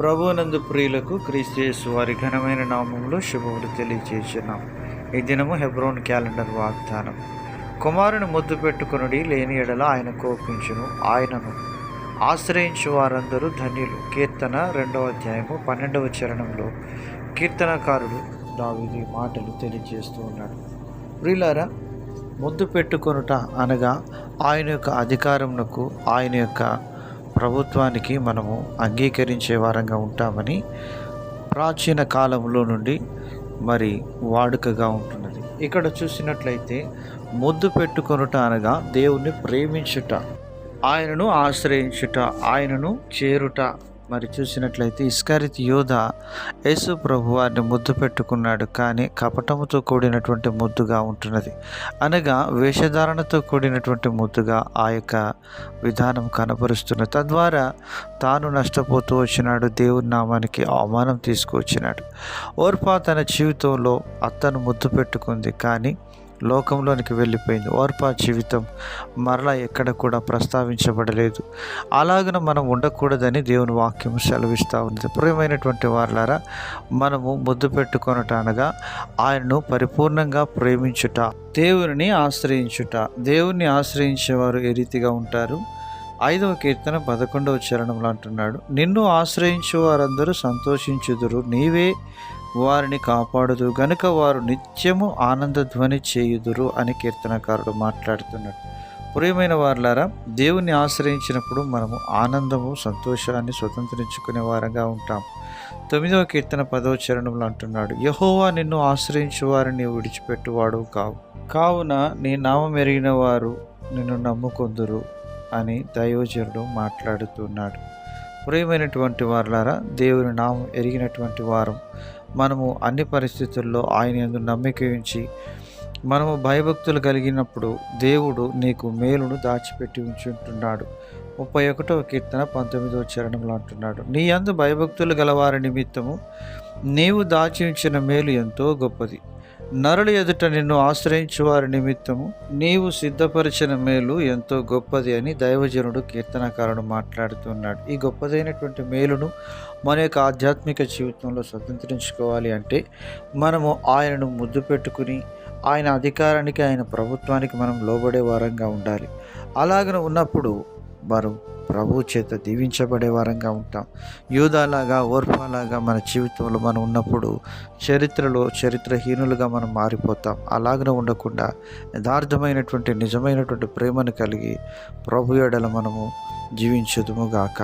ప్రభునందు ప్రియులకు క్రీస్తు వారి ఘనమైన నామంలో శుభములు తెలియజేస్తున్నాం ఈ దినము హెబ్రోన్ క్యాలెండర్ వాగ్దానం. కుమారుని ముద్దు పెట్టుకునుడి లేని ఎడల ఆయన కోపించును ఆయనను ఆశ్రయించు వారందరూ ధన్యులు. కీర్తన రెండవ అధ్యాయము పన్నెండవ చరణంలో కీర్తనకారుడు దావిది మాటలు తెలియజేస్తూ ఉన్నాడు. ప్రియులారా ముద్దు పెట్టుకొనుట అనగా ఆయన యొక్క అధికారమునకు ఆయన యొక్క ప్రభుత్వానికి మనము అంగీకరించే వారంగా ఉంటామని ప్రాచీన కాలంలో నుండి మరి వాడుకగా ఉంటున్నది. ఇక్కడ చూసినట్లయితే ముద్దు పెట్టుకొనుట అనగా దేవుణ్ణి ప్రేమించుట ఆయనను ఆశ్రయించుట ఆయనను చేరుట మరి చూసినట్లయితే ఇస్కారిత్ యోధ యేసు ప్రభు వారిని ముద్దు పెట్టుకున్నాడు. కానీ కపటముతో కూడినటువంటి ముద్దుగా ఉంటున్నది. అనగా వేషధారణతో కూడినటువంటి ముద్దుగా ఆ యొక్క విధానం కనపరుస్తున్నది తద్వారా తాను నష్టపోతూ వచ్చినాడు. దేవుని నామానికి అవమానం తీసుకువచ్చినాడు ఓర్పా తన జీవితంలో అత్తను ముద్దు పెట్టుకుంది. కానీ లోకంలోనికి వెళ్ళిపోయింది. ఓర్పా జీవితం మరలా ఎక్కడ కూడా ప్రస్తావించబడలేదు. అలాగన మనం ఉండకూడదని దేవుని వాక్యం సెలవిస్తూ ఉంది ప్రియమైనటువంటి వారులారా మనము ముద్దు పెట్టుకొనట అనగా ఆయనను పరిపూర్ణంగా ప్రేమించుట దేవుని ఆశ్రయించుట. దేవుణ్ణి ఆశ్రయించేవారు ఏ రీతిగా ఉంటారు? ఐదవ కీర్తన పదకొండవ చరణంలో అంటున్నాడు నిన్ను ఆశ్రయించు వారందరూ సంతోషించుదురు. నీవే వారిని కాపాడుదు. గనుక వారు నిత్యము ఆనందధ్వని చేయుదురు అని కీర్తనకారుడు మాట్లాడుతున్నాడు. ప్రియమైన వారులారా దేవుని ఆశ్రయించినప్పుడు మనము ఆనందము సంతోషాన్ని స్వతంత్రించుకునే వారంగా ఉంటాం. తొమ్మిదవ కీర్తన పదవ చరణంలో అంటున్నాడు యహోవా నిన్ను ఆశ్రయించు వారిని విడిచిపెట్టువాడు కావు. కావున నీ నామం ఎరిగిన వారు నిన్ను నమ్ముకొందురు అని దైవజనుడు మాట్లాడుతున్నాడు. ప్రియమైనటువంటి వారులారా దేవుని నామం ఎరిగినటువంటి వారం మనము అన్ని పరిస్థితుల్లో ఆయన ఎందు నమ్మిక ఉంచి మనము భయభక్తులు కలిగినప్పుడు దేవుడు నీకు మేలును దాచిపెట్టి ఉంచుంటున్నాడు. ముప్పై ఒకటవ కీర్తన పంతొమ్మిదవ చరణంలో అంటున్నాడు నీ అందు భయభక్తులు గలవారి నిమిత్తము నీవు దాచి ఉంచిన మేలు ఎంతో గొప్పది. నరుల ఎదుట నిన్ను ఆశ్రయించు వారి నిమిత్తము నీవు సిద్ధపరిచిన మేలు ఎంతో గొప్పది అని దైవజనుడు కీర్తనకారుడు మాట్లాడుతున్నాడు. ఈ గొప్పదైనటువంటి మేలును మన యొక్క ఆధ్యాత్మిక జీవితంలో స్వతంత్రించుకోవాలి అంటే మనము ఆయనను ముద్దు పెట్టుకుని ఆయన అధికారానికి ఆయన ప్రభుత్వానికి మనం లోబడే వారంగా ఉండాలి. అలాగన ఉన్నప్పుడు వారు ప్రభు చేత దీవించబడే వారంగా ఉంటాం. యూదాలాగా ఓర్పాలాగా మన జీవితంలో మనం ఉన్నప్పుడు చరిత్రలో చరిత్రహీనులుగా మనం మారిపోతాం. అలాగనే ఉండకుండా యథార్థమైనటువంటి నిజమైనటువంటి ప్రేమను కలిగి ప్రభు ఎడల మనము జీవించదుముగాక